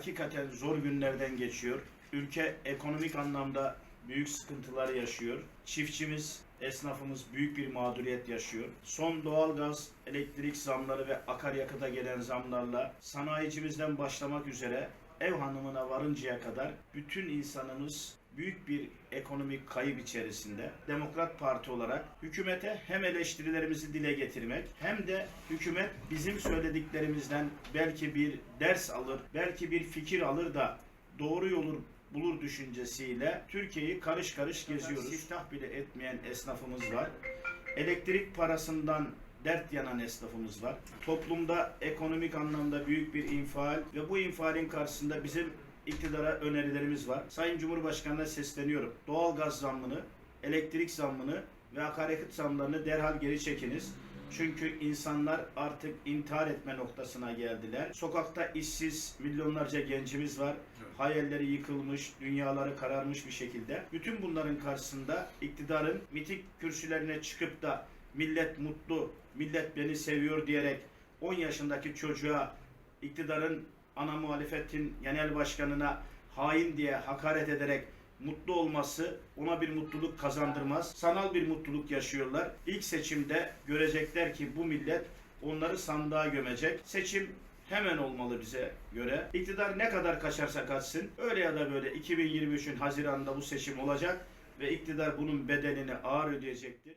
hakikaten zor günlerden geçiyor. Ülke ekonomik anlamda büyük sıkıntılar yaşıyor. Çiftçimiz, esnafımız büyük bir mağduriyet yaşıyor. Son doğalgaz, elektrik zamları ve akaryakıta gelen zamlarla sanayicimizden başlamak üzere ev hanımına varıncaya kadar bütün insanımız büyük bir ekonomik kayıp içerisinde. Demokrat Parti olarak hükümete hem eleştirilerimizi dile getirmek hem de hükümet bizim söylediklerimizden belki bir ders alır, belki bir fikir alır da doğru yolu bulur düşüncesiyle Türkiye'yi karış karış geziyoruz. İftah bile etmeyen esnafımız var. Elektrik parasından dert yanan esnafımız var. Toplumda ekonomik anlamda büyük bir infial ve bu infialin karşısında bizim iktidara önerilerimiz var. Sayın Cumhurbaşkanı'na sesleniyorum. Doğalgaz zammını, elektrik zammını ve akaryakıt zamlarını derhal geri çekiniz. Çünkü insanlar artık intihar etme noktasına geldiler. Sokakta işsiz milyonlarca gencimiz var. Hayalleri yıkılmış, dünyaları kararmış bir şekilde. Bütün bunların karşısında iktidarın miting kürsülerine çıkıp da millet mutlu, millet beni seviyor diyerek 10 yaşındaki çocuğa iktidarın ana muhalefetin genel başkanına hain diye hakaret ederek mutlu olması ona bir mutluluk kazandırmaz. Sanal bir mutluluk yaşıyorlar. İlk seçimde görecekler ki bu millet onları sandığa gömecek. Seçim hemen olmalı bize göre. İktidar ne kadar kaçarsa kaçsın öyle ya da böyle 2023'ün Haziran'da bu seçim olacak ve iktidar bunun bedelini ağır ödeyecektir.